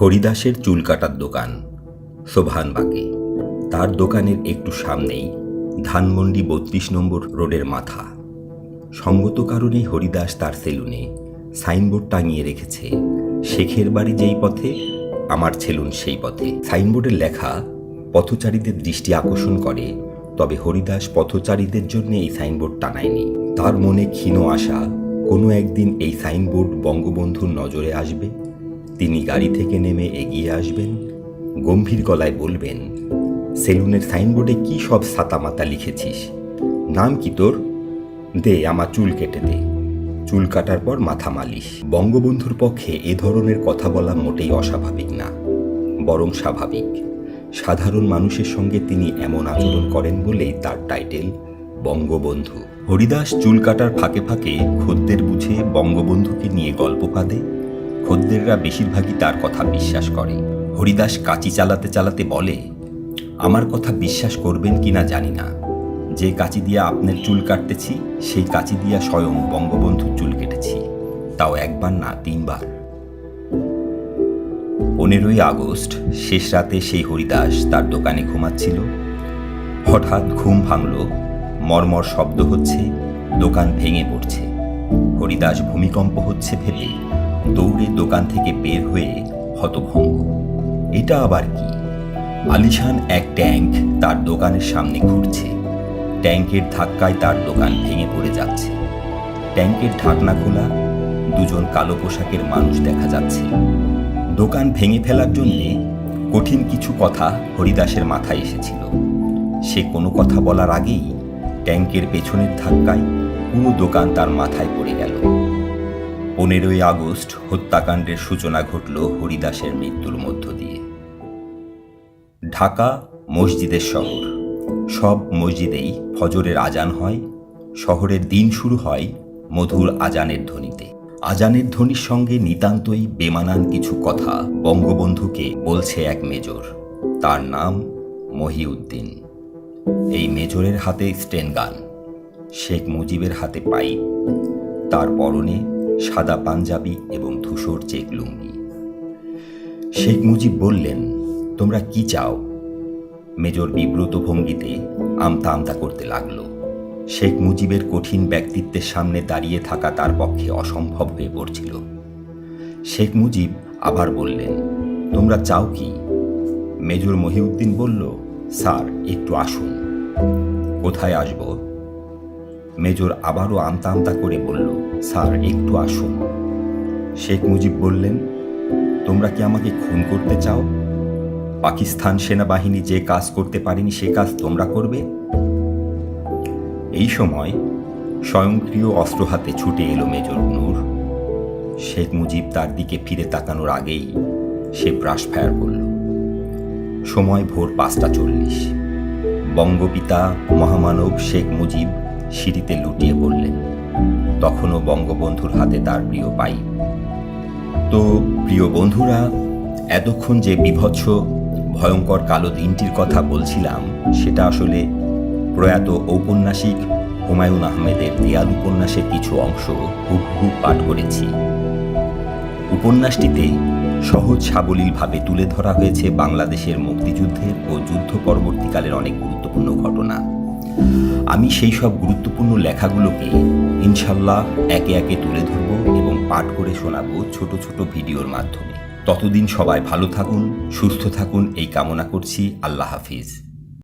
হরিদাসের চুল কাটার দোকান। শোভানবাগে তার দোকানের একটু সামনেই ধানমন্ডি বত্রিশ নম্বর রোডের মাথা। সঙ্গত কারণে হরিদাস তার সেলুনে সাইনবোর্ড টাঙিয়ে রেখেছে, শেখের বাড়ি যেই পথে, আমার ছেলুন সেই পথে। সাইনবোর্ডের লেখা, পথচারীদের দৃষ্টি আকর্ষণ করে। তবে হরিদাস পথচারীদের জন্য এই সাইনবোর্ড টানায়নি। তার মনে ক্ষীণ আশা, কোনো একদিন এই সাইনবোর্ড বঙ্গবন্ধুর নজরে আসবে? তিনি গাড়ি থেকে নেমে এগিয়ে আসবেন। গম্ভীর গলায় বলবেন, সেলুনের সাইনবোর্ডে কি সব সাতামাতা লিখেছিস? নাম কি তোর? দে, আমার চুল কেটে দে। চুল কাটার পর মাথা মালিশ। বঙ্গবন্ধুর পক্ষে এ ধরনের কথা বলা মোটেই অস্বাভাবিক না, বরং স্বাভাবিক। সাধারণ মানুষের সঙ্গে তিনি এমন আচরণ করেন বলেই তার টাইটেল, বঙ্গবন্ধু। হরিদাস চুল কাটার ফাঁকে ফাঁকে খদ্দের বুঝে বঙ্গবন্ধুকে নিয়ে গল্প পাদে খদ্দেররা বেশিরভাগই তার কথা বিশ্বাস করে। হরিদাস কাঁচি চালাতে চালাতে বলে, আমার কথা বিশ্বাস করবেন কিনা জানি না। যে কাঁচি দিয়ে আপনার চুল কাটতেছি, সেই কাঁচি দিয়া স্বয়ং বঙ্গবন্ধুর চুল কেটেছি। তাও একবার না তিনবার। পনেরোই আগস্ট, শেষ রাতে সেই হরিদাস তার দোকানে ঘুমাচ্ছিল। হঠাৎ ঘুম ভাঙল, মর্মর শব্দ হচ্ছে, দোকান ভেঙে পড়ছে। হরিদাস ভূমিকম্প হচ্ছে ভেবে দৌড়ে দোকান থেকে বের হয়ে হতভঙ্গ এটা আবার কি? আলিশান এক ট্যাঙ্ক তার দোকানের সামনে ঘুরছে ট্যাঙ্কের ধাক্কায় তার দোকান ভেঙে পড়ে যাচ্ছে। ট্যাঙ্কের ঢাকনা খোলা, দুজন কালো পোশাকের মানুষ দেখা যাচ্ছে। দোকান ভেঙে ফেলার জন্যে কঠিন কিছু কথা হরিদাসের মাথায় এসেছিল। সে কোনো কথা বলার আগেই ট্যাঙ্কের পেছনের ধাক্কায় পুরো দোকান তার মাথায় পড়ে গেল। পনেরোই আগস্ট হত্যাকাণ্ডের সূচনা ঘটল হরিদাসের মৃত্যুর মধ্য দিয়ে। ঢাকা মসজিদের শহর। সব মসজিদেই ফজরের আজান হয়, শহরের দিন শুরু হয় মধুর আজানের ধ্বনিতে। আজানের ধ্বনির সঙ্গে নিতান্তই বেমানান কিছু কথা বঙ্গবন্ধুকে বলছে এক মেজর। তার নাম মহিউদ্দিন। এই মেজরের হাতে স্টেন গান, শেখ মুজিবের হাতে পাইপ, তার পরনে সাদা পাঞ্জাবি এবং ধূসর চেক লুঙ্গি। শেখ মুজিব বললেন, তোমরা কি চাও? মেজর বিব্রত ভঙ্গিতে আমতা আমতা করতে লাগল। শেখ মুজিবের কঠিন ব্যক্তিত্বের সামনে দাঁড়িয়ে থাকা তার পক্ষে অসম্ভব হয়ে পড়ছিল। শেখ মুজিব আবার বললেন, তোমরা চাও কি? মেজর মহিউদ্দিন বলল, স্যার, একটু আসুন। কোথায় আসব? মেজর আবারও আমতা আমতা করে বলল স্যার, একটু আসুন। শেখ মুজিব বললেন, তোমরা কি আমাকে খুন করতে চাও? পাকিস্তান সেনাবাহিনী যে কাজ করতে পারেনি, সে কাজ তোমরা করবে? এই সময় স্বয়ংক্রিয় অস্ত্র হাতে ছুটে এলো মেজর নূর। শেখ মুজিব তার দিকে ফিরে তাকানোর আগেই সে ব্রাশ ফায়ার করল। সময় ভোর পাঁচটা চল্লিশ। বঙ্গপিতা মহামানব শেখ মুজিব সিঁড়িতে লুটিয়ে পড়লেন। তখনও বঙ্গবন্ধুর হাতে তার প্রিয় পাই। তো, প্রিয় বন্ধুরা, এতক্ষণ যে বিভৎস, ভয়ঙ্কর কালো দিনটির কথা বলছিলাম, সেটা আসলে প্রয়াত ঔপন্যাসিক হুমায়ুন আহমেদের দেয়াল উপন্যাসের কিছু অংশ হুবহু পাঠ করেছি। উপন্যাসটিতে সহজ সাবলীলভাবে তুলে ধরা হয়েছে বাংলাদেশের মুক্তিযুদ্ধের ও যুদ্ধ পরবর্তীকালের অনেক গুরুত্বপূর্ণ ঘটনা। আমি সেই সব গুরুত্বপূর্ণ লেখাগুলোকে ইনশাল্লাহ একে একে তুলে ধরব এবং পাঠ করে শোনাব ছোট ছোট ভিডিওর মাধ্যমে। ততদিন সবাই ভালো থাকুন, সুস্থ থাকুন, এই কামনা করছি। আল্লাহ হাফিজ।